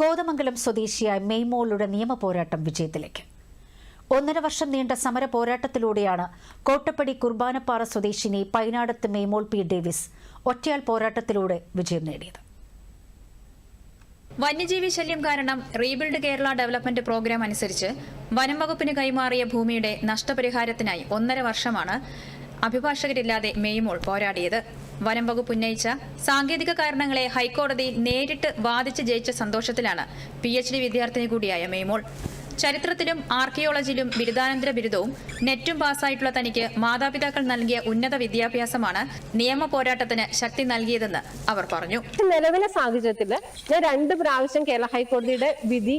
കോതമംഗലം സ്വദേശിയായ മെയ്മോളുടെ നിയമ പോരാട്ടം വിജയത്തിലേക്ക്. ഒന്നര വർഷം നീണ്ട സമര പോരാട്ടത്തിലൂടെയാണ് കോട്ടപ്പടി കുർബാനപ്പാറ സ്വദേശിനി പൈനാടത്ത് മെയ്മോൾ പി. ഡേവിസ് ഒറ്റയാൾ പോരാട്ടത്തിലൂടെ വിജയം നേടിയത്. വന്യജീവി ശല്യം കാരണം റീബിൽഡ് കേരള ഡെവലപ്മെന്റ് പ്രോഗ്രാം അനുസരിച്ച് വനം വകുപ്പിന് കൈമാറിയ ഭൂമിയുടെ നഷ്ടപരിഹാരത്തിനായി ഒന്നര വർഷമാണ് അഭിഭാഷകരില്ലാതെ മെയ്മോൾ പോരാടിയത്. വനം വകുപ്പ് ഉന്നയിച്ച സാങ്കേതിക കാരണങ്ങളെ ഹൈക്കോടതി നേരിട്ട് വാദിച്ച് ജയിച്ച സന്തോഷത്തിലാണ് പി എച്ച് ഡി വിദ്യാർത്ഥിനി കൂടിയായ മേമോൾ. ചരിത്രത്തിലും ആർക്കിയോളജിയിലും ബിരുദാനന്തര ബിരുദവും നെറ്റും പാസ്സായിട്ടുള്ള തനിക്ക് മാതാപിതാക്കൾ നൽകിയ ഉന്നത വിദ്യാഭ്യാസമാണ് നിയമ പോരാട്ടത്തിന് ശക്തി നൽകിയതെന്ന് അവർ പറഞ്ഞു. നിലവിലെ സാഹചര്യത്തിൽ ഞാൻ രണ്ട് പ്രാവശ്യം കേരള ഹൈക്കോടതിയുടെ വിധി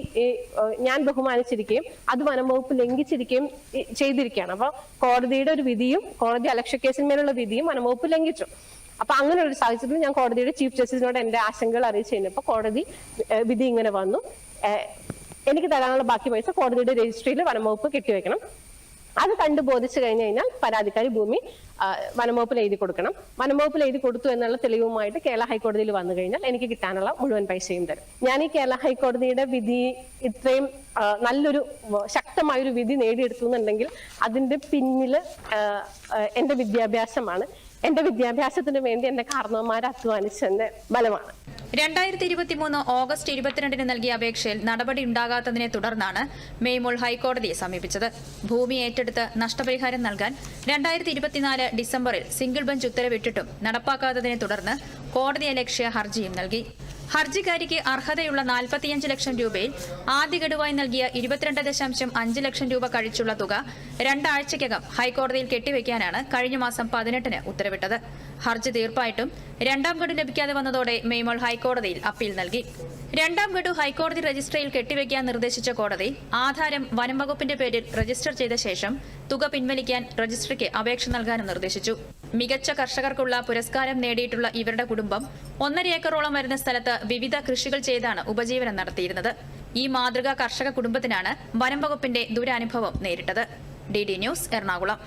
ഞാൻ ബഹുമാനിച്ചിരിക്കുകയും അത് വനം വകുപ്പ് ലംഘിച്ചിരിക്കുകയും ചെയ്തിരിക്കുകയാണ്. അപ്പൊ കോടതിയുടെ ഒരു വിധിയും കോടതി അലക്ഷ്യ കേസിന്മേലുള്ള വിധിയും വനം വകുപ്പ് ലംഘിച്ചു. അപ്പൊ അങ്ങനെ ഒരു സാഹചര്യത്തിൽ ഞാൻ കോടതിയുടെ ചീഫ് ജസ്റ്റിസിനോട് എന്റെ ആശങ്കകൾ അറിയിച്ചു കഴിഞ്ഞപ്പോൾ കോടതി വിധി ഇങ്ങനെ വന്നു. എനിക്ക് തരാനുള്ള ബാക്കി പൈസ കോടതിയുടെ രജിസ്ട്രിയിൽ വനംവകുപ്പ് കെട്ടിവെക്കണം. അത് കണ്ടു ബോധിച്ചു കഴിഞ്ഞു കഴിഞ്ഞാൽ പരാതിക്കാരി ഭൂമി വനംവകുപ്പിൽ എഴുതി കൊടുക്കണം. വനംവകുപ്പിൽ എഴുതി കൊടുത്തു എന്നുള്ള തെളിവുമായിട്ട് കേരള ഹൈക്കോടതിയിൽ വന്നു കഴിഞ്ഞാൽ എനിക്ക് കിട്ടാനുള്ള മുഴുവൻ പൈസയും തരും. ഞാൻ ഈ കേരള ഹൈക്കോടതിയുടെ വിധി ഇത്രയും നല്ലൊരു ശക്തമായൊരു വിധി നേടിയെടുത്തു എന്നുണ്ടെങ്കിൽ അതിന്റെ പിന്നിൽ എന്റെ വിദ്യാഭ്യാസമാണ്. എന്റെ വിദ്യാഭ്യാസത്തിന് വേണ്ടി എന്റെ കാരണവന്മാർ അധ്വാനിച്ചതിന്റെ ബലമാണ്. രണ്ടായിരത്തി ഇരുപത്തി മൂന്ന് ഓഗസ്റ്റ് ഇരുപത്തിരണ്ടിന് നൽകിയ അപേക്ഷയിൽ നടപടി ഉണ്ടാകാത്തതിനെ തുടർന്നാണ് മെയ്മോൾ ഹൈക്കോടതിയെ സമീപിച്ചത്. ഭൂമി ഏറ്റെടുത്ത് നഷ്ടപരിഹാരം നൽകാൻ രണ്ടായിരത്തി ഇരുപത്തിനാല് ഡിസംബറിൽ സിംഗിൾ ബെഞ്ച് ഉത്തരവിട്ടിട്ടും നടപ്പാക്കാത്തതിനെ തുടർന്ന് കോടതിയലക്ഷ്യ ഹർജിയും നൽകി. ഹർജിക്കാരിക്ക് അർഹതയുള്ള നാൽപ്പത്തിയഞ്ച് ലക്ഷം രൂപയിൽ ആദ്യ ഗഡുവായി നൽകിയ ഇരുപത്തിരണ്ട് ദശാംശം അഞ്ച് ലക്ഷം രൂപ കഴിച്ചുള്ള തുക രണ്ടാഴ്ചയ്ക്കകം ഹൈക്കോടതിയിൽ കെട്ടിവെക്കാനാണ് കഴിഞ്ഞ മാസം പതിനെട്ടിന് ഉത്തരവിട്ടത്. ഹർജി തീർപ്പായിട്ടും രണ്ടാം ഗഡു ലഭിക്കാതെ വന്നതോടെ മെയ്മോൾ ഹൈക്കോടതിയിൽ അപ്പീൽ നൽകി. രണ്ടാം ഗഡു ഹൈക്കോടതി രജിസ്ട്രിയിൽ കെട്ടിവെക്കാൻ നിർദ്ദേശിച്ച കോടതി ആധാരം വനംവകുപ്പിന്റെ പേരിൽ രജിസ്റ്റർ ചെയ്ത ശേഷം തുക പിൻവലിക്കാൻ രജിസ്ട്രിക്ക് അപേക്ഷ നൽകാനും നിർദ്ദേശിച്ചു. മികച്ച കർഷകർക്കുള്ള പുരസ്കാരം നേടിയിട്ടുള്ള ഇവരുടെ കുടുംബം ഒന്നര ഏക്കറോളം വരുന്ന സ്ഥലത്ത് വിവിധ കൃഷികൾ ചെയ്താണ് ഉപജീവനം നടത്തിയിരുന്നത്. ഈ മാതൃകാ കർഷക കുടുംബത്തിനാണ് വനം വകുപ്പിന്റെ ദുരനുഭവം നേരിട്ടത്. D news Ernakulam.